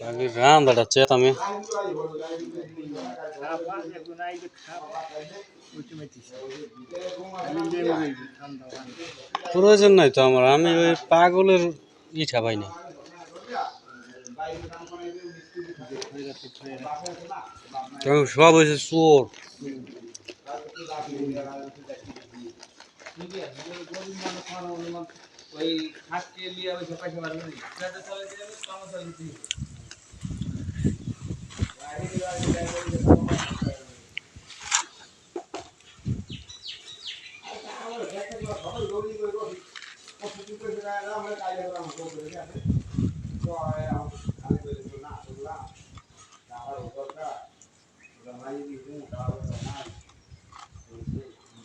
বাকি রান্দাটা চেত আমি প্রয়োজন নাই তো আমার, আমি ওই পাগলের ইটা পাই না। সব হয়েছে চোর। ওই খাটকে নিয়ে ওই পয়সা মারবে না সেটা চলে গেলে সমস্যা হচ্ছে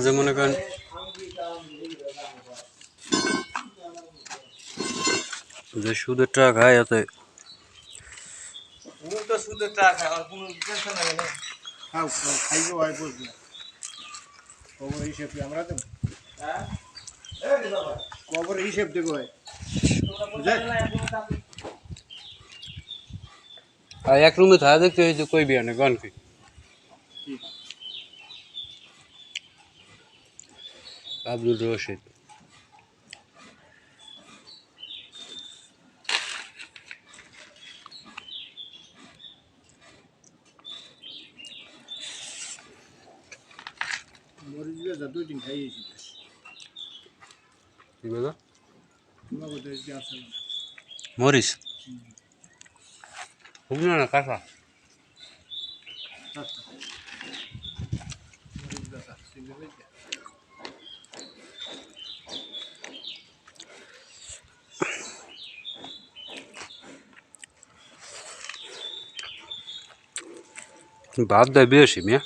যে মনে করেন যে সুদের টাকা খায় এতে সুদের টাকা আমার কোনো টেনশন লাগে না। হ্যাঁ? কবর হিসেব দেখো তোমরা বলতে না, এখনও চাকরি আর এক রুমে থাকা দেখতে হয়েছে কই বিয়ানে গন কি আব্দুল রশিদ। না। মরিস শুকনো না কাঁচা ভাত দেয় বেশি মিয়া